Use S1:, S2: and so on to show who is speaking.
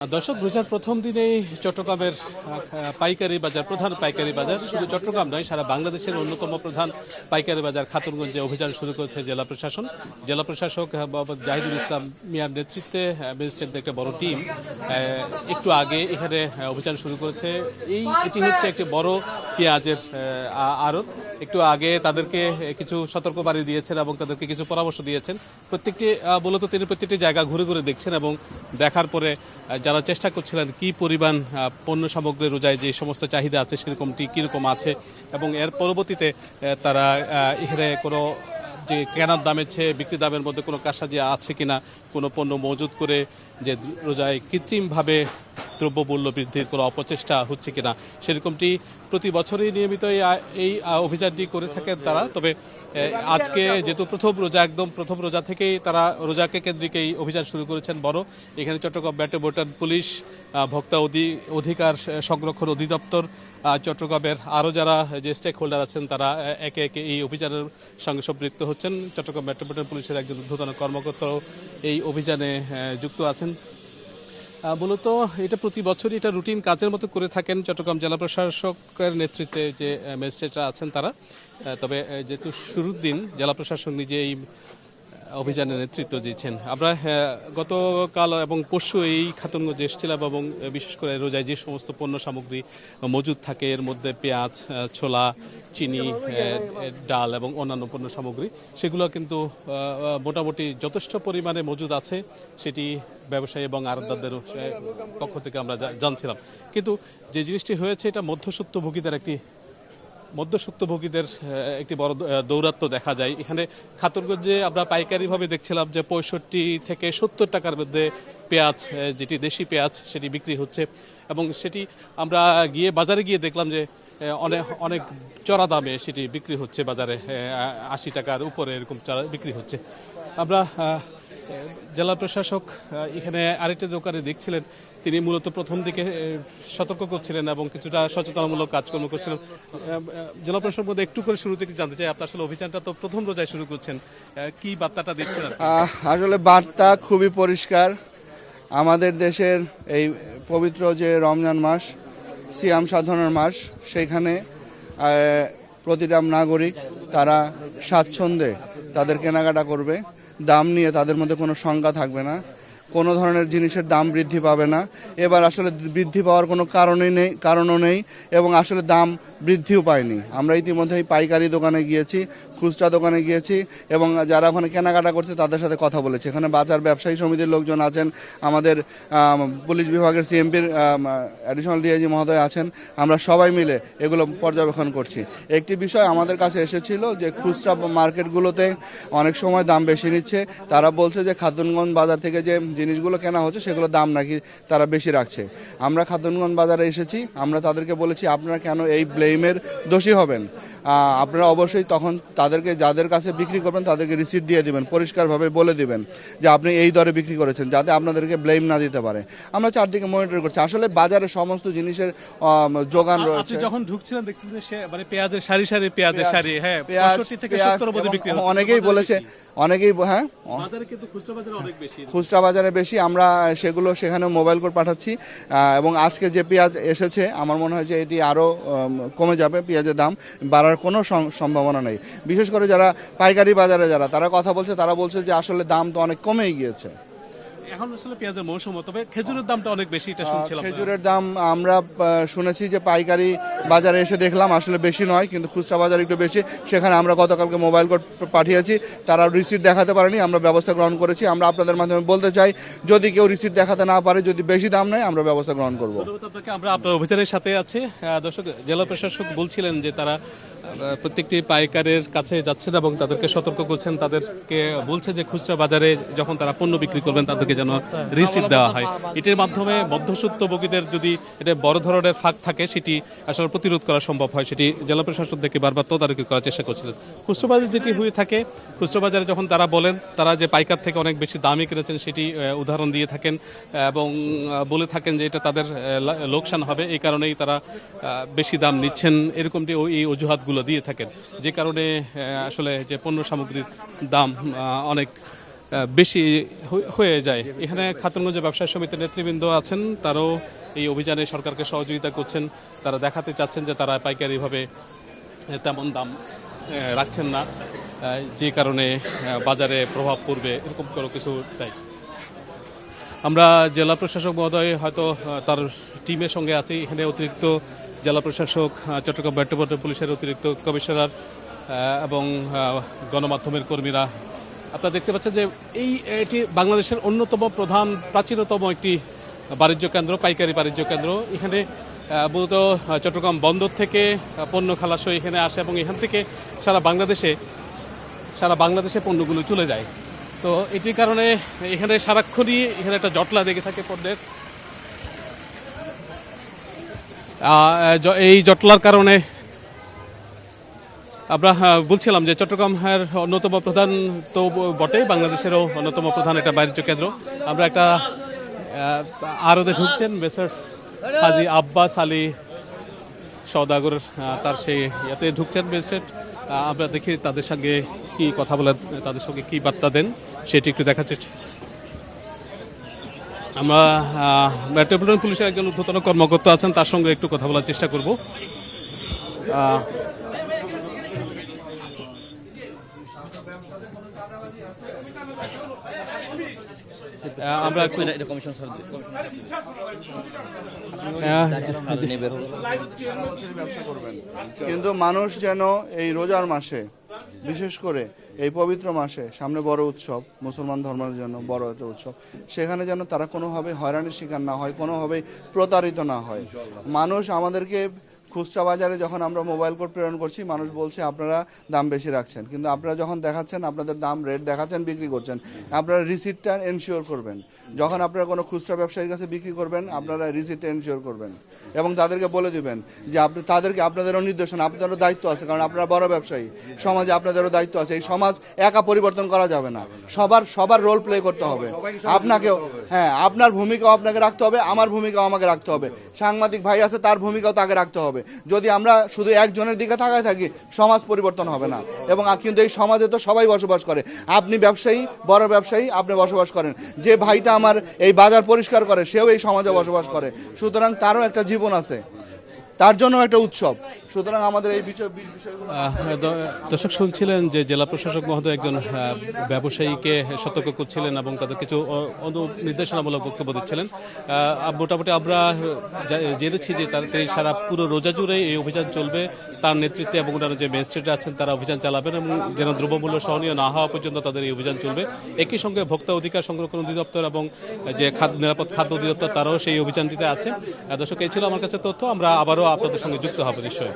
S1: দর্শক, রোজার প্রথম দিনেই চট্টগ্রামের পাইকারি বাজার, প্রধান পাইকারি বাজার, শুধু চট্টগ্রাম নয়, সারা বাংলাদেশের অন্যতম প্রধান পাইকারি বাজার খাতুনগঞ্জে অভিযান শুরু করেছে জেলা প্রশাসন। জেলা প্রশাসক মোহাম্মদ জাহিদুল ইসলাম মিয়ার নেতৃত্বে ম্যাজিস্ট্রেটদের একটা বড় টিম একটু আগে এখানে অভিযান শুরু করেছে। এই, এটি হচ্ছে একটি বড় পেঁয়াজের আড়ত। একটু আগে তাদেরকে কিছু সতর্কবাণী দিয়েছেন এবং তাদেরকে কিছু পরামর্শ দিয়েছেন। প্রত্যেকটি মূলত তিনি প্রত্যেকটি জায়গা ঘুরে ঘুরে দেখছেন এবং দেখার পরে যারা চেষ্টা করছিলেন কি পরিমাণ পণ্য সামগ্রী রোজায় যে সমস্ত চাহিদা আছে সেরকমটি কীরকম আছে এবং এর পরবর্তীতে তারা এখানে কোনো যে কেনার দামের চেয়ে বিক্রি দামের মধ্যে কোনো কারসাজি আছে কিনা, কোনো পণ্য মজুত করে যে রোজায় কৃত্রিমভাবে দ্রব্যমূল্য বৃদ্ধির কোনো অপচেষ্টা হচ্ছে কিনা সেরকমটি প্রতি বছরই নিয়মিত এই অভিযানটি করে থাকেন তারা। তবে আজকে যেহেতু প্রথম রোজা, একদম প্রথম রোজা থেকেই তারা রোজাকে কেন্দ্রিক এই অভিযান শুরু করেছেন বড়। এখানে চট্টগ্রাম মেট্রোপলিটন পুলিশ ভোক্তা অধি- অধিকার সংরক্ষণ অধিদপ্তর চট্টগ্রামের আরও যারা যে স্টেক হোল্ডার আছেন তারা একে একে এই অভিযানের সঙ্গে সম্পৃক্ত হচ্ছেন। চট্টগ্রাম মেট্রোপলিটন পুলিশের একজন ঊর্ধ্বতন কর্মকর্তাও এই অভিযানে যুক্ত আছেন। মূলত এটা প্রতি বছরই এটা রুটিন কাজের মতো করে থাকেন চট্টগ্রাম জেলা প্রশাসকের নেতৃত্বে যে ম্যাজিস্ট্রেটরা আছেন তারা। তবে যেহেতু শুরুর দিন জেলা প্রশাসক নিজে এই আহ, অভিযানের নেতৃত্ব দিয়েছেন আমরা গতকাল এবং পরশু এই খাতুনগঞ্জে এসেছিলাম এবং বিশেষ করে রোজায় যে সমস্ত পণ্য সামগ্রী মজুদ থাকে এর মধ্যে পেঁয়াজ ছোলা চিনি ডাল এবং অন্যান্য পণ্য সামগ্রী সেগুলো কিন্তু মোটামুটি যথেষ্ট পরিমাণে মজুদ আছে সেটি ব্যবসায়ী এবং আড়তদারদের পক্ষ থেকে আমরা জানছিলাম। কিন্তু যে জিনিসটি হয়েছে এটা মধ্যসত্ত্বভোগীদের একটি মধ্যসত্ত্বভোগীদের আহ, একটি বড় দৌ- আহ, দৌরাত্ম্য দেখা যায়। এখানে খাতুরগঞ্জে আমরা পাইকারিভাবে দেখছিলাম যে পঁয়ষট্টি থেকে সত্তর টাকার মধ্যে পেঁয়াজ যেটি দেশি পেঁয়াজ সেটি বিক্রি হচ্ছে। এবং সেটি আমরা গিয়ে বাজারে গিয়ে দেখলাম যে অনেক অনেক চড়া দামে সেটি বিক্রি হচ্ছে বাজারে আশি টাকার উপরে এরকম চড়া বিক্রি হচ্ছে। আমরা জেলা প্রশাসক এখানে আরেকটি দোকানে দেখছিলেন। তিনি মূলত প্রথম দিকে সতর্ক করছিলেন এবং কিছুটা সচেতনমূলক কাজকর্ম করছিলেন। জেলা প্রশাসক মধ্যে একটু করে শুরু থেকে জানতে চাই আপনার আসলে অভিযানটা তো প্রথম রোজায় শুরু করছেন। কি বার্তাটা দিচ্ছেন
S2: আসলে বার্তা খুবই পরিষ্কার। আমাদের দেশের এই পবিত্র যে রমজান মাস, সিয়াম সাধনার মাস, সেখানে প্রতিটা নাগরিক তারা স্বাচ্ছন্দ্যে তাদের কেনাকাটা করবে। দাম নিয়ে তাদের মধ্যে কোনো শঙ্কা থাকবে না। কোনো ধরনের জিনিসের দাম বৃদ্ধি পাবে না। এবার আসলে বৃদ্ধি পাওয়ার কোনো কারণই নেই, কারণও নেই এবং আসলে দাম বৃদ্ধিও পায়নি। আমরা ইতিমধ্যেই পাইকারি দোকানে গিয়েছি, খুচরা দোকানে গিয়েছি এবং যারা ওখানে কেনাকাটা করছে তাদের সাথে কথা বলেছি। এখানে বাজার ব্যবসায়ী সমিতির লোকজন আছেন, আমাদের পুলিশ বিভাগের সিএমপির অ্যাডিশনাল ডিআইজি মহোদয় আছেন। আমরা সবাই মিলে এগুলো পর্যবেক্ষণ করছি। একটি বিষয় আমাদের কাছে এসেছিল যে খুচরা মার্কেটগুলোতে অনেক সময় দাম বেশি নিচ্ছে। তারা বলছে যে খাদ্যনগঞ্জ বাজার থেকে যে জিনিসগুলো কেনা হচ্ছে, সেগুলো দাম নাকি তারা বেশি রাখছে। আমরা খাদ্যনগঞ্জ বাজারে এসেছি, আমরা তাদেরকে বলেছি, আপনারা কেন এই ব্লেমের দোষী হবেন? আপনারা অবশ্যই তখন তাদেরকে যাদের কাছে বিক্রি করবেন তাদেরকে রিসিপ্ট দিয়ে দিবেন পরিষ্কারভাবে বলে দিবেন যে আপনি এই দরে বিক্রি করেছেন যাতে আপনাদেরকে ব্লেম না দিতে পারে। আমরা চারদিকে মনিটর করছি। আসলে বাজারে সমস্ত জিনিসের যোগান রয়েছে।
S1: যখন ঢুকছিলেন দেখছিলেন মানে পেঁয়াজের সারি সারি পেঁয়াজের সারি হ্যাঁ থেকে বিক্রি
S2: অনেকেই বলেছে অনেকেই হ্যাঁ?
S1: বাজারে কিন্তু খুচরা বাজারে অনেক বেশি।
S2: খুচরা বাজারে বেশি। আমরা সেগুলো সেখানে মোবাইল করে পাঠাচ্ছি। এবং আজকে যে পেঁয়াজ এসেছে আমার মনে হয় যে এটি আরও কমে যাবে। পেঁয়াজের দাম বাড়ার কোনো সম্ভাবনা নেই। বিশেষ করে যারা পাইকারি বাজারে যারা তারা কথা বলছে তারা বলছে যে আসলে দাম তো অনেক কমেই গিয়েছে।
S1: এখন আসলে পেঁয়াজের মৌসুম তবে খেজুরের দামটা অনেক বেশি এটা শুনছিলাম
S2: খেজুরের দাম আমরা শুনেছি যে পাইকারি বাজারে এসে দেখলাম আসলে বেশি নয় কিন্তু খুচরা বাজার একটু বেশি। সেখানে আমরা গতকালকে মোবাইল কোড পাঠিয়েছি তারা রিসিট দেখাতে পারেনি আমরা ব্যবস্থা গ্রহণ করেছি। আমরা আপনাদের মাধ্যমে বলতে চাই যদি কেউ রিসিট দেখাতে না পারে যদি বেশি দাম নেয় আমরা ব্যবস্থা গ্রহণ করব।
S1: আপনাকে আমরা আপনার অভিযানের সাথে আছি। দর্শক জেলা প্রশাসক বলছিলেন যে তারা প্রত্যেকটি পাইকারের কাছে যাচ্ছেন এবং তাদেরকে সতর্ক করছেন। তাদেরকে বলছে যে খুচরা বাজারে যখন তারা পণ্য বিক্রি করবেন, তাদেরকে যেন রিসিট দেওয়া হয়। এটির মাধ্যমে মধ্যসত্ত্বভোগীদের যদি এটা বড় ধরনের ফাঁক থাকে, সেটি আসলে প্রতিরোধ করা সম্ভব হয়। সেটি জেলা প্রশাসন থেকে বারবার তদারকি করার চেষ্টা করছিলেন। খুচরা বাজার যেটি হয়ে থাকে, খুচরা বাজারে যখন তারা বলেন, তারা যে পাইকার থেকে অনেক বেশি দামে কিনেছেন, সেটি উদাহরণ দিয়ে থাকেন এবং বলে থাকেন যে এটা তাদের লোকসান হবে। এই কারণেই তারা বেশি দাম নিচ্ছেন। এরকমটি এই অজুহাতগুলো দিয়ে থাকেন। যে কারণে আসলে যে পণ্য সামগ্রীর দাম অনেক বেশি হয়ে- যায়। এখানে খাতুনগঞ্জ ব্যবসায়ী সমিতির নেতৃবৃন্দ আছেন। তারাও এই অভিযানে সরকারকে সহযোগিতা করছেন। তারা দেখাতে চাচ্ছেন যে তারা পাইকারিভাবে তেমন দাম রাখছেন না। যে কারণে বাজারে প্রভাব পড়বে, এরকম কোনো কিছু নাই। আমরা জেলা প্রশাসক মহোদয় হয়তো তার টিমের সঙ্গে আছি। এখানে অতিরিক্ত জেলা প্রশাসক চট্টগ্রাম মেট্রোপলিটন পুলিশের অতিরিক্ত কমিশনার এবং গণমাধ্যমের কর্মীরা। আপনারা দেখতে পাচ্ছেন যে এই, এটি বাংলাদেশের অন্যতম প্রধান, প্রাচীনতম একটি বাণিজ্য কেন্দ্র, পাইকারি বাণিজ্য কেন্দ্র। এখানে মূলত চট্টগ্রাম বন্দর থেকে পণ্য খালাস এখানে আসে এবং এখান থেকে সারা বাংলাদেশে সারা বাংলাদেশে পণ্যগুলো চলে যায়। তো এটির কারণে এখানে সারাক্ষণই এখানে একটা জটলা লেগে থাকে পণ্যের। এই জটলার কারণে আমরা বলছিলাম যে চট্টগ্রামের অন্যতম প্রধান তো বটেই বাংলাদেশেরও অন্যতম প্রধান একটা বাণিজ্য কেন্দ্র। আমরা একটা আরতে ঢুকছেন মেসার্স হাজি আব্বাস আলী সদাগর তার সেই ইয়াতে ঢুকছেন ম্যাজিস্ট্রেট আমরা দেখি তাদের সঙ্গে কি কথা বলে তাদের সঙ্গে কি বার্তা দেন, সেটি একটু দেখার চেষ্টা আমরা মেট্রোপলিটন পুলিশের একজন ঊর্ধ্বতন কর্মকর্তা আছেন তার সঙ্গে একটু কথা বলার চেষ্টা করব। আমরা
S2: কিন্তু মানুষ যেন এই রোজার মাসে বিশেষ করে এই পবিত্র মাসে সামনে বড় উৎসব, মুসলমান ধর্মের জন্য বড় একটা উৎসব, সেখানে যেন তারা কোনোভাবে হয়রানির শিকার না হয় কোনোভাবে প্রতারিত না হয়। মানুষ আমাদেরকে খুচরা বাজারে যখন আমরা মোবাইল কোড প্রেরণ করছি, মানুষ বলছে, আপনারা দাম বেশি রাখছেন। কিন্তু আপনারা যখন দেখাচ্ছেন, আপনাদের দাম রেট দেখাচ্ছেন, বিক্রি করছেন, আপনারা রিসিপ্টটা এনশিওর করবেন। যখন আপনারা কোনো খুচরা ব্যবসায়ীর কাছে বিক্রি করবেন, আপনারা রিসিপ্টটা এনশিওর করবেন এবং তাদেরকে বলে দিবেন যে, আপনি, তাদেরকে আপনাদেরও নির্দেশনা, আপনাদেরও দায়িত্ব আছে, কারণ আপনারা বড় ব্যবসায়ী। সমাজে আপনাদেরও দায়িত্ব আছে। এই সমাজ একা পরিবর্তন করা যাবে না। সবার সবার রোল প্লে করতে হবে। আপনাকেও হ্যাঁ আপনার ভূমিকাও আপনাকে রাখতে হবে, আমার ভূমিকাও আমাকে রাখতে হবে। সাংবাদিক ভাই আছে, তার ভূমিকাও তাকে রাখতে হবে। যদি আমরা শুধু একজনের দিকে তাকায় থাকি, সমাজ পরিবর্তন হবে না। এবং কিন্তু এই সমাজে তো সবাই বসবাস করে। আপনি ব্যবসায়ী, বড় ব্যবসায়ী, আপনি বসবাস করেন। যে ভাইটা আমার এই বাজার পরিষ্কার করে, সেও এই সমাজে বসবাস করে। সুতরাং তারও একটা জীবন আছে। তার জন্য একটা উৎসব। সুতরাং আমাদের এই বিষয় বিষয়গুলো
S1: দর্শক শুনছিলেন যে জেলা প্রশাসক মহোদয় একজন ব্যবসায়ীকে সতর্ক করছিলেন এবং তাদের কিছু নির্দেশনামূলক বক্তব্য দিচ্ছিলেন। মোটামুটি আমরা জেনেছি যে তার সারা পুরো রোজা জুড়ে এই অভিযান চলবে। তার নেতৃত্বে এবং ওনারা যে ম্যাজিস্ট্রেট আছেন, তারা অভিযান চালাবেন এবং যেন দ্রব্যমূল্য সহনীয় না হওয়া পর্যন্ত তাদের এই অভিযান চলবে। একই সঙ্গে ভোক্তা অধিকার সংরক্ষণ অধিদপ্তর এবং যে খাদ্য নিরাপদ খাদ্য অধিদপ্তর, তারাও সেই অভিযানটিতে আছে। দর্শক, এই ছিল আমার কাছে তথ্য। আমরা আবারও আপনাদের সঙ্গে যুক্ত হবে নিশ্চয়ই।